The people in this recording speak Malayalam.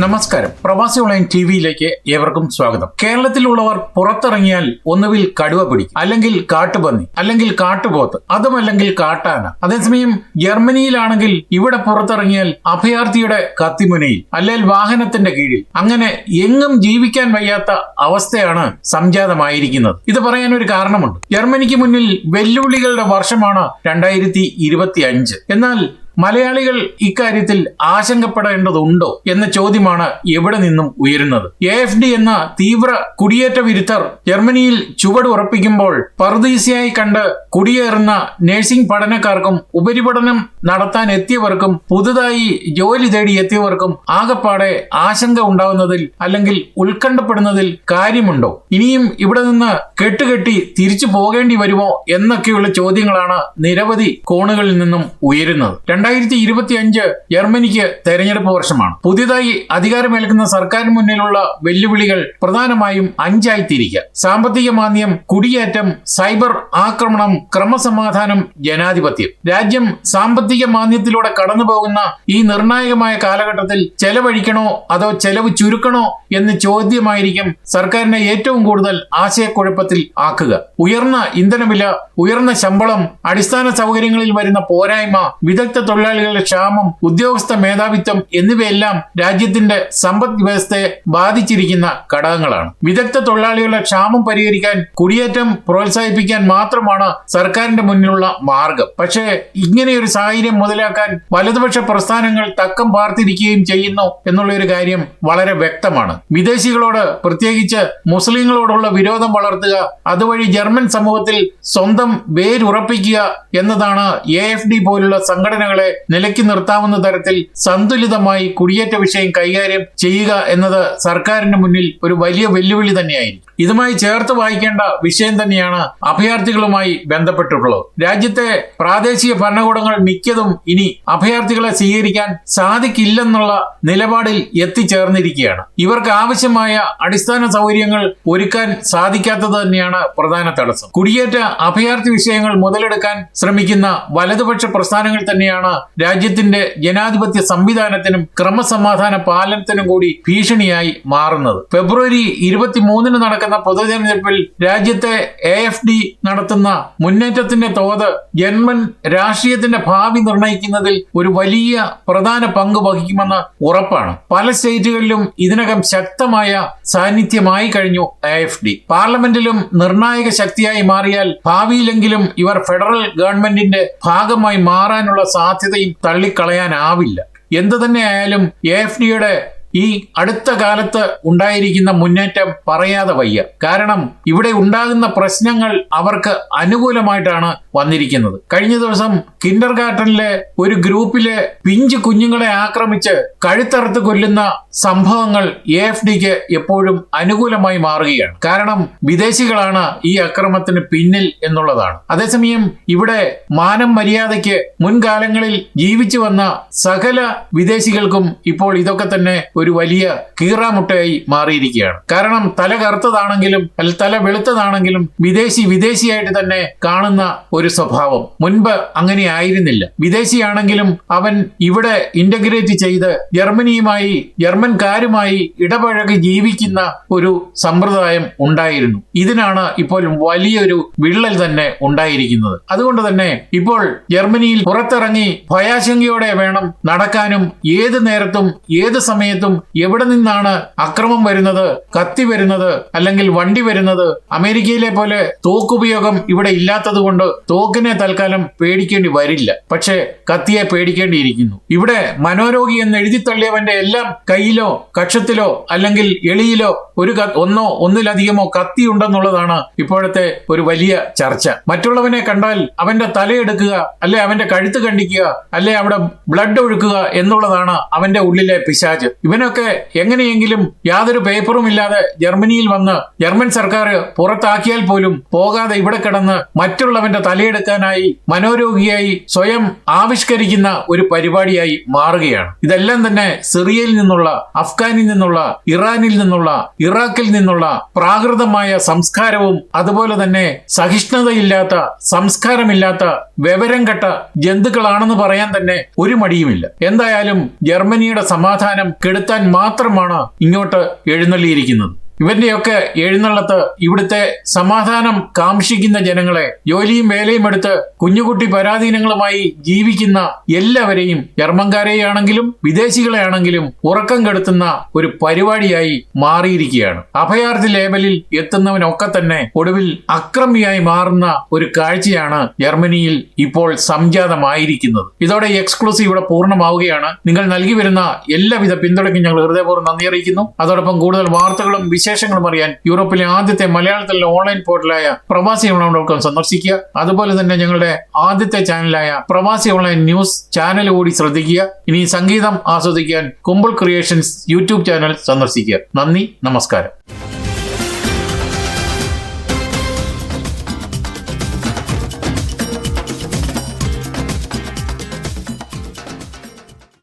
നമസ്കാരം. പ്രവാസി ഓൺലൈൻ ടി വിയിലേക്ക് ഏവർക്കും സ്വാഗതം. കേരളത്തിലുള്ളവർ പുറത്തിറങ്ങിയാൽ ഒന്നുകിൽ കടുവ പിടിക്കും. അല്ലെങ്കിൽ കാട്ടുപന്നി. അല്ലെങ്കിൽ കാട്ടുപോത്ത്. അതുമല്ലെങ്കിൽ കാട്ടാന. അതേസമയം ജർമ്മനിയിലാണെങ്കിൽ ഇവിടെ പുറത്തിറങ്ങിയാൽ അഭയാർത്ഥിയുടെ കത്തിമുനയിൽ അല്ലെങ്കിൽ വാഹനത്തിന്റെ കീഴിൽ. അങ്ങനെ എങ്ങും ജീവിക്കാൻ വയ്യാത്ത അവസ്ഥയാണ് സംജാതമായിരിക്കുന്നത്. ഇത് പറയാൻ ഒരു കാരണമുണ്ട്. ജർമ്മനിക്ക് മുന്നിൽ വെല്ലുവിളികളുടെ വർഷമാണ് രണ്ടായിരത്തി എന്നാൽ മലയാളികൾ ഇക്കാര്യത്തിൽ ആശങ്കപ്പെടേണ്ടതുണ്ടോ എന്ന ചോദ്യമാണ് എവിടെ നിന്നും ഉയരുന്നത്? എ എഫ് ഡി എന്ന തീവ്ര കുടിയേറ്റ വിരുദ്ധർ ജർമ്മനിയിൽ ചുവട് ഉറപ്പിക്കുമ്പോൾ പറുദീസയായി കണ്ട് കുടിയേറുന്ന നഴ്സിംഗ് പഠനക്കാർക്കും ഉപരിപഠനം നടത്താൻ എത്തിയവർക്കും പുതുതായി ജോലി തേടി എത്തിയവർക്കും ആകപ്പാടെ ആശങ്ക ഉണ്ടാവുന്നതിൽ അല്ലെങ്കിൽ ഉത്കണ്ഠപ്പെടുന്നതിൽ കാര്യമുണ്ടോ? ഇനിയും ഇവിടെ നിന്ന് കെട്ടുകെട്ടി തിരിച്ചു പോകേണ്ടി വരുമോ എന്നൊക്കെയുള്ള ചോദ്യങ്ങളാണ് നിരവധി കോണുകളിൽ നിന്നും ഉയരുന്നത്. രണ്ടായിരത്തി ഇരുപത്തി അഞ്ച് ജർമ്മനിക്ക് തെരഞ്ഞെടുപ്പ് വർഷമാണ്. പുതിയതായി അധികാരമേൽക്കുന്ന സർക്കാരിന് മുന്നിലുള്ള വെല്ലുവിളികൾ പ്രധാനമായും അഞ്ചായി തിരിക്കുക സാമ്പത്തിക മാന്ദ്യം കുടിയേറ്റം സൈബർ ആക്രമണം ക്രമസമാധാനം ജനാധിപത്യം. രാജ്യം സാമ്പത്തിക മാന്ദ്യത്തിലൂടെ കടന്നു പോകുന്ന ഈ നിർണായകമായ കാലഘട്ടത്തിൽ ചെലവഴിക്കണോ അതോ ചെലവ് ചുരുക്കണോ എന്ന് ചോദ്യമായിരിക്കും സർക്കാരിനെ ഏറ്റവും കൂടുതൽ ആശയക്കുഴപ്പത്തിൽ ആക്കുക. ഉയർന്ന ഇന്ധനവില ഉയർന്ന ശമ്പളം അടിസ്ഥാന സൗകര്യങ്ങളിൽ വരുന്ന പോരായ്മ വിദഗ്ധ തൊഴിലാളികളുടെ ക്ഷാമം ഉദ്യോഗസ്ഥ മേധാവിത്വം എന്നിവയെല്ലാം രാജ്യത്തിന്റെ സമ്പദ് വ്യവസ്ഥയെ ബാധിച്ചിരിക്കുന്ന ഘടകങ്ങളാണ്. വിദഗ്ധ തൊഴിലാളികളുടെ ക്ഷാമം പരിഹരിക്കാൻ കുടിയേറ്റം പ്രോത്സാഹിപ്പിക്കാൻ മാത്രമാണ് സർക്കാരിന്റെ മുന്നിലുള്ള മാർഗം. പക്ഷേ ഇങ്ങനെയൊരു സാഹചര്യം മുതലാക്കാൻ വലതുപക്ഷ പ്രസ്ഥാനങ്ങൾ തക്കം പാർത്തിരിക്കുകയും ചെയ്യുന്നു എന്നുള്ള ഒരു കാര്യം വളരെ വ്യക്തമാണ്. വിദേശികളോട് പ്രത്യേകിച്ച് മുസ്ലിങ്ങളോടുള്ള വിരോധം വളർത്തുക അതുവഴി ജർമ്മൻ സമൂഹത്തിൽ സ്വന്തം വേരുറപ്പിക്കുക എന്നതാണ് എ എഫ് ഡി പോലുള്ള സംഘടനകളെ നിലയ്ക്ക് നിർത്താവുന്ന തരത്തിൽ സന്തുലിതമായി കുടിയേറ്റ വിഷയം കൈകാര്യം ചെയ്യുക എന്നത് സർക്കാരിന് മുന്നിൽ ഒരു വലിയ വെല്ലുവിളി തന്നെയായിരിക്കും. ഇതുമായി ചേർത്ത് വായിക്കേണ്ട വിഷയം തന്നെയാണ് അഭയാർത്ഥികളുമായി ബന്ധപ്പെട്ടിട്ടുള്ളത്. രാജ്യത്തെ പ്രാദേശിക ഭരണകൂടങ്ങൾ മിക്കതും ഇനി അഭയാർത്ഥികളെ സ്വീകരിക്കാൻ സാധിക്കില്ലെന്നുള്ള നിലപാടിൽ എത്തിച്ചേർന്നിരിക്കുകയാണ്. ഇവർക്ക് ആവശ്യമായ അടിസ്ഥാന സൗകര്യങ്ങൾ ഒരുക്കാൻ സാധിക്കാത്തത് തന്നെയാണ് പ്രധാന തടസ്സം. കുടിയേറ്റ അഭയാർത്ഥി വിഷയങ്ങൾ മുതലെടുക്കാൻ ശ്രമിക്കുന്ന വലതുപക്ഷ പ്രസ്ഥാനങ്ങൾ തന്നെയാണ് രാജ്യത്തിന്റെ ജനാധിപത്യ സംവിധാനത്തിനും ക്രമസമാധാന പാലനത്തിനും കൂടി ഭീഷണിയായി മാറുന്നത്. ഫെബ്രുവരി ഇരുപത്തിമൂന്നിന് നടക്കുന്ന പൊതുതെരഞ്ഞെടുപ്പിൽ രാജ്യത്തെ എ എഫ് ഡി നടത്തുന്ന മുന്നേറ്റത്തിന്റെ തോത് ജന്മൻ രാഷ്ട്രീയത്തിന്റെ ഭാവി നിർണയിക്കുന്നതിൽ ഒരു വലിയ പ്രധാന പങ്ക് വഹിക്കുമെന്ന് ഉറപ്പാണ്. പല സ്റ്റേറ്റുകളിലും ഇതിനകം ശക്തമായ സാന്നിധ്യമായി കഴിഞ്ഞു എ എഫ് ഡി പാർലമെന്റിലും നിർണായക ശക്തിയായി മാറിയാൽ ഭാവിയിലെങ്കിലും ഇവർ ഫെഡറൽ ഗവൺമെന്റിന്റെ ഭാഗമായി മാറാനുള്ള സാധ്യതയും തള്ളിക്കളയാനാവില്ല. എന്തു തന്നെയായാലും എ എഫ് ഡിയുടെ ഈ അടുത്ത കാലത്ത് ഉണ്ടായിരിക്കുന്ന മുന്നേറ്റം പറയാതെ വയ്യ. കാരണം ഇവിടെ ഉണ്ടാകുന്ന പ്രശ്നങ്ങൾ അവർക്ക് അനുകൂലമായിട്ടാണ് വന്നിരിക്കുന്നത്. കഴിഞ്ഞ ദിവസം കിൻഡർ ഗാർട്ടനിലെ ഒരു ഗ്രൂപ്പിലെ പിഞ്ച് കുഞ്ഞുങ്ങളെ ആക്രമിച്ച് കഴുത്തറുത്ത് കൊല്ലുന്ന സംഭവങ്ങൾ എ എഫ് ഡിക്ക് എപ്പോഴും അനുകൂലമായി മാറുകയാണ്. കാരണം വിദേശികളാണ് ഈ അക്രമത്തിന് പിന്നിൽ എന്നുള്ളതാണ്. അതേസമയം ഇവിടെ മാനം മര്യാദയ്ക്ക് മുൻകാലങ്ങളിൽ ജീവിച്ചു വന്ന സകല വിദേശികൾക്കും ഇപ്പോൾ ഇതൊക്കെ തന്നെ ഒരു വലിയ കീറാമുട്ടയായി മാറിയിരിക്കുകയാണ്. കാരണം തല കറുത്തതാണെങ്കിലും അല്ല തല വെളുത്തതാണെങ്കിലും വിദേശി വിദേശിയായിട്ട് തന്നെ കാണുന്ന ഒരു സ്വഭാവം. മുൻപ് അങ്ങനെ ആയിരുന്നില്ല. വിദേശിയാണെങ്കിലും അവൻ ഇവിടെ ഇന്റഗ്രേറ്റ് ചെയ്ത് ജർമ്മനിയുമായി ജർമ്മൻകാരുമായി ഇടപഴകി ജീവിക്കുന്ന ഒരു സമ്പ്രദായം ഉണ്ടായിരുന്നു. ഇതിനാണ് ഇപ്പോൾ വലിയൊരു വിള്ളൽ തന്നെ ഉണ്ടായിരിക്കുന്നത്. അതുകൊണ്ട് തന്നെ ഇപ്പോൾ ജർമ്മനിയിൽ പുറത്തിറങ്ങി ഭയാശങ്കയോടെ വേണം നടക്കാനും ഏത് നേരത്തും ഏത് സമയത്തും എവിടെ നിന്നാണ് അക്രമം വരുന്നത് കത്തി വരുന്നത് അല്ലെങ്കിൽ വണ്ടി വരുന്നത്? അമേരിക്കയിലെ പോലെ തോക്കുപയോഗം ഇവിടെ ഇല്ലാത്തതുകൊണ്ട് തോക്കിനെ തൽക്കാലം പേടിക്കേണ്ടി വരില്ല. പക്ഷേ കത്തിയെ പേടിക്കേണ്ടിയിരിക്കുന്നു. ഇവിടെ മനോരോഗി എന്ന് എഴുതി തള്ളിയവന്റെ എല്ലാം കയ്യിലോ കക്ഷത്തിലോ അല്ലെങ്കിൽ എളിയിലോ ഒരു ഒന്നോ ഒന്നിലധികമോ കത്തി ഉണ്ടെന്നുള്ളതാണ് ഇപ്പോഴത്തെ ഒരു വലിയ ചർച്ച. മറ്റുള്ളവനെ കണ്ടാൽ അവന്റെ തലയെടുക്കുക അല്ലെ അവന്റെ കഴുത്ത് കണ്ടിക്കുക അല്ലെ അവിടെ ബ്ലഡ് ഒഴുക്കുക എന്നുള്ളതാണ് അവന്റെ ഉള്ളിലെ പിശാച്. ഇവനൊക്കെ എങ്ങനെയെങ്കിലും യാതൊരു പേപ്പറും ഇല്ലാതെ ജർമ്മനിയിൽ വന്ന് ജർമ്മൻ സർക്കാർ പുറത്താക്കിയാൽ പോലും പോകാതെ ഇവിടെ കിടന്ന് മറ്റുള്ളവന്റെ തലയെടുക്കാനായി മനോരോഗിയായി സ്വയം ആവിഷ്കരിക്കുന്ന ഒരു പരിപാടിയായി മാറുകയാണ്. ഇതെല്ലാം തന്നെ സിറിയയിൽ നിന്നുള്ള അഫ്ഗാനിൽ നിന്നുള്ള ഇറാനിൽ നിന്നുള്ള ഇറാഖിൽ നിന്നുള്ള പ്രാകൃതമായ സംസ്കാരവും അതുപോലെ തന്നെ സഹിഷ്ണുതയില്ലാത്ത സംസ്കാരമില്ലാത്ത വിവരം കെട്ട ജന്തുക്കളാണെന്ന് പറയാൻ തന്നെ ഒരു മടിയുമില്ല. എന്തായാലും ജർമ്മനിയുടെ സമാധാനം കെടുത്ത വരുത്താൻ മാത്രമാണ് ഇങ്ങോട്ട് എഴുന്നള്ളിയിരിക്കുന്നത്. ഇവന്റെയൊക്കെ എഴുന്നള്ളത്ത് ഇവിടുത്തെ സമാധാനം കാംക്ഷിക്കുന്ന ജനങ്ങളെ ജോലിയും വേലയും എടുത്ത് കുഞ്ഞുകുട്ടി പരാധീനങ്ങളുമായി ജീവിക്കുന്ന എല്ലാവരെയും ജർമ്മൻകാരെയാണെങ്കിലും വിദേശികളെയാണെങ്കിലും ഉറക്കം കെടുത്തുന്ന ഒരു പരിപാടിയായി മാറിയിരിക്കുകയാണ്. അഭയാർത്ഥി ലേബലിൽ എത്തുന്നവനൊക്കെ തന്നെ ഒടുവിൽ അക്രമിയായി മാറുന്ന ഒരു കാഴ്ചയാണ് ജർമ്മനിയിൽ ഇപ്പോൾ സംജാതമായിരിക്കുന്നത്. ഇതോടെ എക്സ്ക്ലൂസീവ് ഇവിടെ പൂർണമാവുകയാണ്. നിങ്ങൾ നൽകി വരുന്ന എല്ലാവിധ പിന്തുണയ്ക്കും ഞങ്ങൾ ഹൃദയപൂർവം നന്ദി അറിയിക്കുന്നു. അതോടൊപ്പം കൂടുതൽ വാർത്തകളും വിശേഷങ്ങളും അറിയാൻ യൂറോപ്പിലെ ആദ്യത്തെ മലയാളത്തിലെ ഓൺലൈൻ പോർട്ടലായ പ്രവാസി ഓൺലൈൻ ഡോട്ട് കോം സന്ദർശിക്കുക. അതുപോലെ തന്നെ ഞങ്ങളുടെ ആദ്യത്തെ ചാനലായ പ്രവാസി ഓൺലൈൻ ന്യൂസ് ചാനൽ കൂടി ശ്രദ്ധിക്കുക. ഇനി സംഗീതം ആസ്വദിക്കാൻ കുമ്പിൾ ക്രിയേഷൻസ് യൂട്യൂബ് ചാനൽ സന്ദർശിക്കുക. നന്ദി നമസ്കാരം.